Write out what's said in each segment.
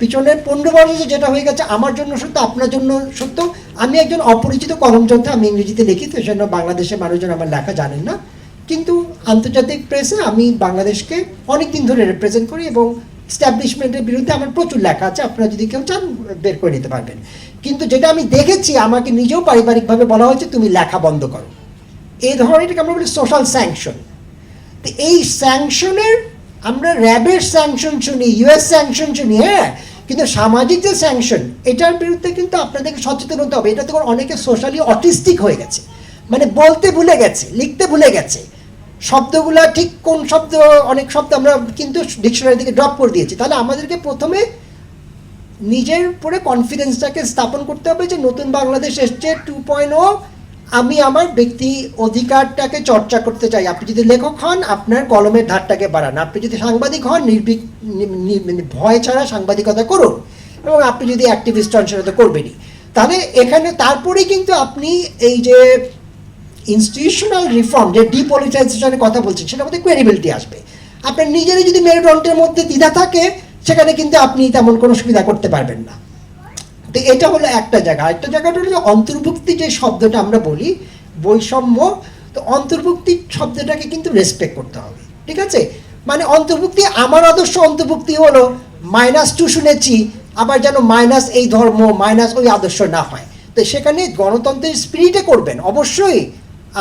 পিছনের পনেরো বছরে যেটা হয়ে গেছে, আমার জন্য সত্য, আপনার জন্য সত্য। আমি একজন অপরিচিত কলম যোদ্ধা আমি ইংরেজিতে লিখি, তো সেজন্য বাংলাদেশের মানুষজন আমার লেখা জানেন না। কিন্তু আন্তর্জাতিক প্রেসে আমি বাংলাদেশকে অনেক দিন ধরে রিপ্রেজেন্ট করি এবং স্ট্যাবলিশমেন্টের বিরুদ্ধে আমার প্রচুর লেখা আছে, আপনারা যদি কেউ চান, বের করে নিতে পারবেন। কিন্তু যেটা আমি দেখেছি, আমাকে নিজেও পারিবারিকভাবে বলা হয়েছে, তুমি লেখা বন্ধ করো। এই ধরনের আমরা বলি সোশ্যাল স্যাংশন তো এই স্যাংশনের আমরা র্যাবের স্যাংশন শুনি ইউএস স্যাংশন শুনি হ্যাঁ? কিন্তু সামাজিক যে স্যাংশন এটার বিরুদ্ধে কিন্তু আপনাদেরকে সচেতন হতে হবে। এটা তো অনেকে সোশ্যালি অটিস্টিক হয়ে গেছে। মানে বলতে ভুলে গেছে, লিখতে ভুলে গেছে। শব্দগুলা ঠিক কোন শব্দ, অনেক শব্দ আমরা কিন্তু ডিকশনারি থেকে ড্রপ করে দিয়েছি। তাহলে আমাদেরকে প্রথমে নিজের উপরে কনফিডেন্সটাকে স্থাপন করতে হবে যে নতুন বাংলাদেশ এসছে টু পয়েন্ট আমি আমার ব্যক্তি অধিকারটাকে চর্চা করতে চাই। আপনি যদি লেখক হন, আপনার কলমের ধারটাকে বাড়ান। আপনি যদি সাংবাদিক হন নির্বিক মানে ভয় ছাড়া সাংবাদিকতা করুন এবং আপনি যদি অ্যাক্টিভিস্ট হন, সেটা তো করবেনই। তাহলে এখানে তারপরেই কিন্তু আপনি এই যে ইনস্টিটিউশনাল রিফর্ম যে ডিপলিটাইজেশনের কথা বলছেন, সেটার মধ্যে ক্রেডিবিলিটি আসবে। আপনার নিজেরই যদি মেরুদণ্ডের মধ্যে দ্বিধা থাকে, সেখানে কিন্তু আপনি তেমন কোনো সুবিধা করতে পারবেন না। তো এটা হলো একটা জায়গা। আরেকটা জায়গাটা হলো অন্তর্ভুক্তি যে শব্দটা আমরা বলি, বৈষম্য, তো অন্তর্ভুক্তি শব্দটাকে কিন্তু রেসপেক্ট করতে হবে। ঠিক আছে? মানে অন্তর্ভুক্তি আমার আদর্শ অন্তর্ভুক্তি হলো মাইনাস টু শুনেছি, আবার যেন মাইনাস এই ধর্ম মাইনাস ওই আদর্শ না হয়। তো সেখানে গণতন্ত্রের স্পিরিটে করবেন। অবশ্যই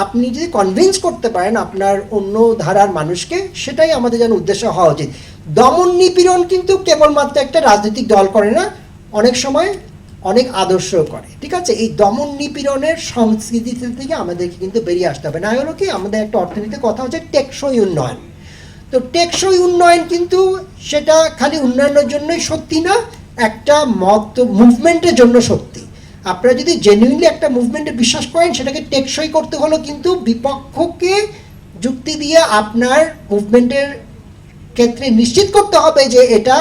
আপনি যদি কনভিন্স করতে পারেন আপনার অন্য ধারার মানুষকে, সেটাই আমাদের যেন উদ্দেশ্য হওয়া উচিত। দমন নিপীড়ন কিন্তু কেবলমাত্র একটা রাজনৈতিক দল করে না। অনেক সময় অনেক আদর্শ করে। ঠিক আছে? এই দমন নিপীড়নের সংস্কৃতি থেকে আমাদেরকে কিন্তু বেরিয়ে আসতে হবে। না হলো কি আমাদের একটা অর্থনীতির কথা হচ্ছে টেকসই উন্নয়ন। তো টেকসই উন্নয়ন কিন্তু সেটা খালি উন্নয়নের জন্যই সত্যি না, একটা মত মুভমেন্টের জন্য সত্যি। আপনারা যদি জেনুইনলি একটা মুভমেন্টে বিশ্বাস করেন, সেটাকে টেকসই করতে হলো কিন্তু বিপক্ষকে যুক্তি দিয়ে আপনার মুভমেন্টের ক্ষেত্রে নিশ্চিত করতে হবে যে এটা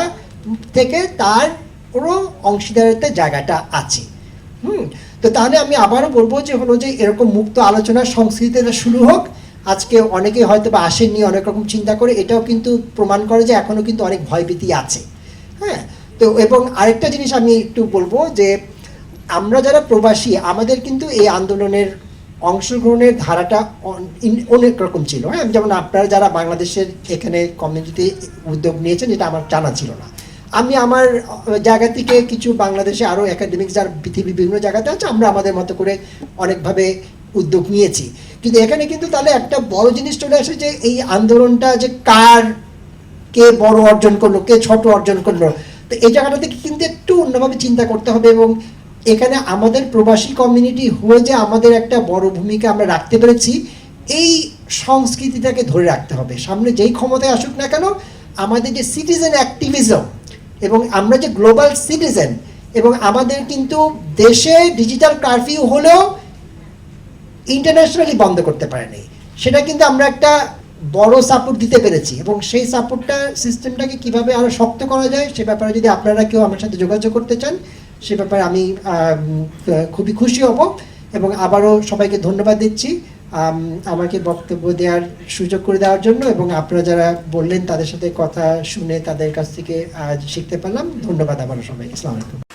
থেকে তার পুরো অংশীদারিত্বের জায়গাটা আছে। হুম? তো তাহলে আমি আবারও বলব যে হলো যে এরকম মুক্ত আলোচনা সংস্কৃতিটা শুরু হোক। আজকে অনেকে হয়তো বা আসেননি, অনেক রকম চিন্তা করে, এটাও কিন্তু প্রমাণ করে যে এখনও কিন্তু অনেক ভয়ভীতি আছে। হ্যাঁ? তো এবং আরেকটা জিনিস আমি একটু বলব যে আমরা যারা প্রবাসী, আমাদের কিন্তু এই আন্দোলনের অংশগ্রহণের ধারাটা অন- অনেক রকম ছিল। হ্যাঁ? যেমন আপনারা যারা বাংলাদেশের এখানে কমিউনিটিতে উদ্যোগ নিয়েছেন, যেটা আমার জানা ছিল না। আমি আমার জায়গা থেকে কিছু বাংলাদেশে আরও একাডেমিক যার পৃথিবীর বিভিন্ন জায়গাতে আছে, আমরা আমাদের মতো করে অনেকভাবে উদ্যোগ নিয়েছি। কিন্তু এখানে কিন্তু তাহলে একটা বড় জিনিস চলে আসে যে এই আন্দোলনটা যে কার কে বড় অর্জন করল, কে ছোট অর্জন করল, তো এই জায়গাটা থেকে কিন্তু একটু অন্যভাবে চিন্তা করতে হবে এবং এখানে আমাদের প্রবাসী কমিউনিটি হয়ে যে আমাদের একটা বড় ভূমিকা আমরা রাখতে পেরেছি, এই সংস্কৃতিটাকে ধরে রাখতে হবে। সামনে যেই ক্ষমতায় আসুক না কেন, আমাদের যে সিটিজেন অ্যাক্টিভিজম এবং আমরা যে গ্লোবাল সিটিজেন এবং আমাদের কিন্তু দেশে ডিজিটাল কারফিউ হলেও ইন্টারন্যাশনালি বন্ধ করতে পারেনি। সেটা কিন্তু আমরা একটা বড় সাপোর্ট দিতে পেরেছি এবং সেই সাপোর্টটা সিস্টেমটাকে কীভাবে আরও শক্ত করা যায় সে ব্যাপারে যদি আপনারা কেউ আমার সাথে যোগাযোগ করতে চান, সে ব্যাপারে আমি খুবই খুশি হব এবং আবারও সবাইকে ধন্যবাদ দিচ্ছি। আমাকে বক্তব্য দেওয়ার সুযোগ করে দেওয়ার জন্য এবং আপনারা যারা বললেন তাদের সাথে কথা শুনে তাদের কাছ থেকে আজ শিখতে পারলাম। ধন্যবাদ আবারও সবাই আসসালামু আলাইকুম।